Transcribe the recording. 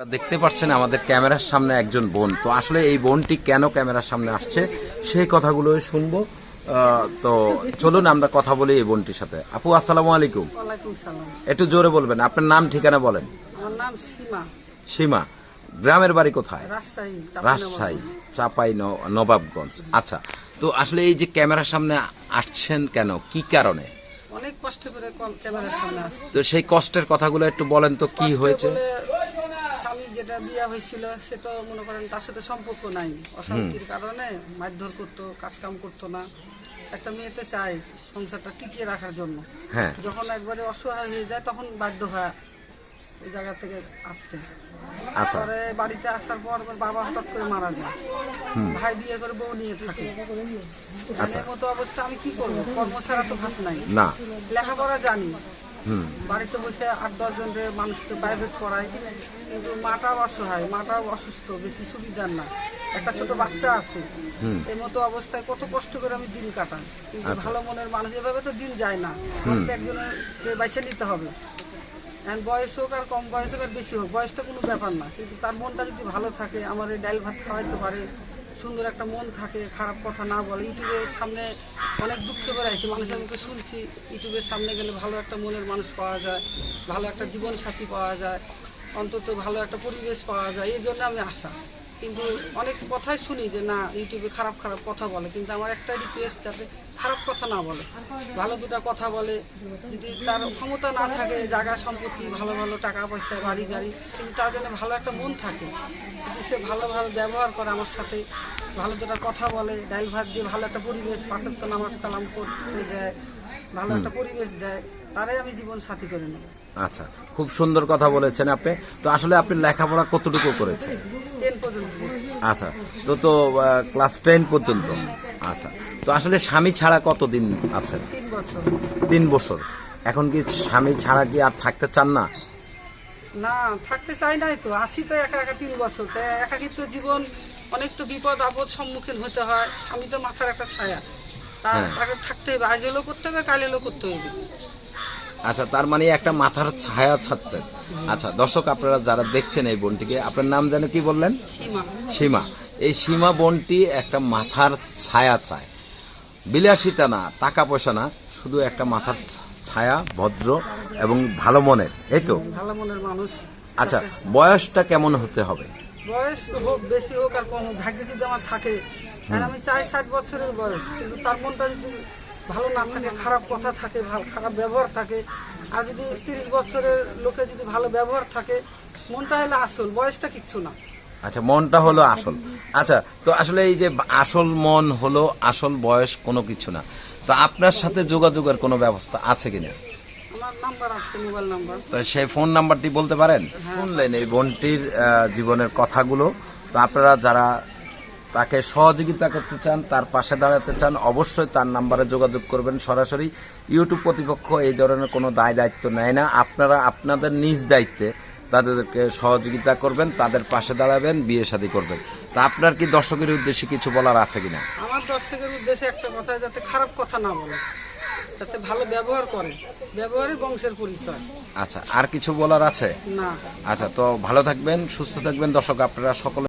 আপনারা দেখতে পাচ্ছেন আমাদের ক্যামেরার সামনে একজন বোন। তো আসলে এই বোনটি কেন ক্যামেরার সামনে আসছে সেই কথাগুলো শুনব। তো চলুন আমরা কথা বলি এই বোনটির সাথে। আপু আসসালামু আলাইকুম। একটু জোরে বলবেন আপনার নাম ঠিকানা বলেন। সীমা। গ্রামের বাড়ি কোথায়? রাজশাহী চাপাই নবাবগঞ্জ। আচ্ছা তো আসলে এই যে ক্যামেরার সামনে আসছেন কেন? কি কারণে? অনেক কষ্ট করে ক্যামেরার সামনে তো সেই কষ্টের কথাগুলো একটু বলেন তো কি হয়েছে? বিয়ে হয়েছিল সে তো মনে করেন তার সাথে সম্পর্ক নাই। অশান্তির কারণে মারধর করতো কাজকাম করতো না। একটা মেয়েতে চায় সংসারটা টিকিয়ে রাখার জন্য। হ্যাঁ। যখন একবারে অসহায় হয়ে যায় তখন বাধ্য হয় ওই জায়গা থেকে আসতে। আচ্ছা। পরে বাড়িতে আসার পর বাবা হঠাৎ করে মারা যায়। ভাই বিয়ে করে বউ নিয়ে থাকে। আচ্ছা। মতো অবস্থা আমি কি করব? কর্ম ছাড়া তো ভাত নাই। লেখাপড়া জানি। বাড়িতে বসে আট দশ জনের মানুষকে প্রাইভেট পড়াই কিন্তু মাটাও অসহায় মাটাও অসুস্থ বেশি সুবিধার না। একটা ছোট বাচ্চা আছে এর মতো অবস্থায় কত কষ্ট করে আমি দিন কাটাই। কিন্তু আচ্ছা। ভালো মনের মানুষ এভাবে তো দিন যায় না। একজনের বাইছে নিতে হবে। বয়স হোক আর কম বয়স হোক আর বেশি হোক বয়সটা কোনো ব্যাপার না। কিন্তু তার মনটা যদি ভালো থাকে আমার এই ডাল ভাত খাওয়াইতে পারে সুন্দর একটা মন থাকে, খারাপ কথা না বলে। ইউটিউবের সামনে অনেক দুঃখে বেড়াইছি, মানুষের মুখে শুনছি, ইউটিউবের সামনে গেলে ভালো একটা মনের মানুষ পাওয়া যায়, ভালো একটা জীবনসাথী পাওয়া যায়, অন্তত ভালো একটা পরিবেশ পাওয়া যায়, এই জন্য আমি আশা। কিন্তু অনেক কথাই শুনি যে না ইউটিউবে খারাপ খারাপ কথা বলে কিন্তু আমার একটা রিকোয়েস্ট যাতে খারাপ কথা না বলে। ভালো দুটা কথা বলে যদি তার ক্ষমতা না থাকে জায়গা সম্পত্তি ভালো ভালো টাকা পয়সা বাড়ি গাড়ি কিন্তু তার জন্য ভালো একটা মন থাকে। যদি সে ভালোভাবে ব্যবহার করে আমার সাথে ভালো দুটা কথা বলে ডাইল ভাত দিয়ে ভালো একটা পরিবেশ পাঁচের তো নামাজ কালাম করতে দেয় ভালো একটা পরিবেশ দেয় তারাই আমি জীবন সাথী করে নেব। আচ্ছা খুব সুন্দর কথা বলেছেন আপনি। তো আসলে আপনি লেখাপড়া কতটুকু করেছেন? আচ্ছা তো তো ক্লাস টেন পর্যন্ত। আচ্ছা তো আসলে স্বামী ছাড়া কতদিন আছেন? তিন বছর। তিন বছর। এখন কি স্বামী ছাড়া কি আর থাকতে চান না? না থাকতে চাই নাই তো। আছি তো একা একা তিন বছর। তাই একাকিত্ব জীবন অনেক তো বিপদ আপদ সম্মুখীন হতে হয়। স্বামী তো মাথার একটা ছায়া। তা হ্যাঁ। তাকে থাকতে হবে। আজ এলো করতে হবে কাল এলো করতে হবে। আচ্ছা তার মানে একটা মাথার ছায়া ছাড়ছেন আচ্ছা দর্শক আপনারা যারা দেখছেন এই বোনটিকে আপনার নাম যেন কি বললেন? সীমা। সীমা। এই সীমা বোনটি একটা মাথার ছায়া চায়। বিলাসিতা না টাকা পয়সা না শুধু একটা মাথার ছায়া ভদ্র এবং ভালো মনের এই তো? ভালো মনের মানুষ। আচ্ছা বয়সটা কেমন হতে হবে? বয়স তো হোক বেশি হোক আর কম হোক ভাগ্যে যদি আমার থাকে আর আমি চাই ষাট বছরের বয়স কিন্তু তার মনটা যদি ভালো না থাকে খারাপ কথা থাকে ভালো খারাপ ব্যবহার থাকে। আর যদি তিরিশ বছরের লোকে যদি ভালো ব্যবহার থাকে মনটা হলে আসল বয়সটা কিচ্ছু না। আচ্ছা মনটা হলো আসল। আচ্ছা তো আসলে এই যে আসল মন হলো আসল বয়স কোনো কিছু না। তো আপনার সাথে যোগাযোগের কোনো ব্যবস্থা আছে কিনা? তো সেই ফোন নাম্বারটি বলতে পারেন? শুনলেন এই বোনটির জীবনের কথাগুলো। তো আপনারা যারা তাকে সহযোগিতা করতে চান তার পাশে দাঁড়াতে চান অবশ্যই তার নাম্বারে যোগাযোগ করবেন সরাসরি। ইউটিউব কর্তৃপক্ষ এই ধরনের কোনো দায় দায়িত্ব নেয় না। আপনারা আপনাদের নিজ দায়িত্বে তাদেরকে সহযোগিতা করবেন তাদের পাশে দাঁড়াবেন বিয়ে শাদী করবেন। তা আপনার কি দর্শকের উদ্দেশ্যে কিছু বলার আছে কিনা? আমার দর্শকের উদ্দেশ্যে একটা কথা যাতে খারাপ কথা না বলে যাতে ভালো ব্যবহার করে ব্যবহারই বংশের পরিচয়। আচ্ছা আর কিছু বলার আছে? না। আচ্ছা তো ভালো থাকবেন সুস্থ থাকবেন। দর্শক আপনারা সকলে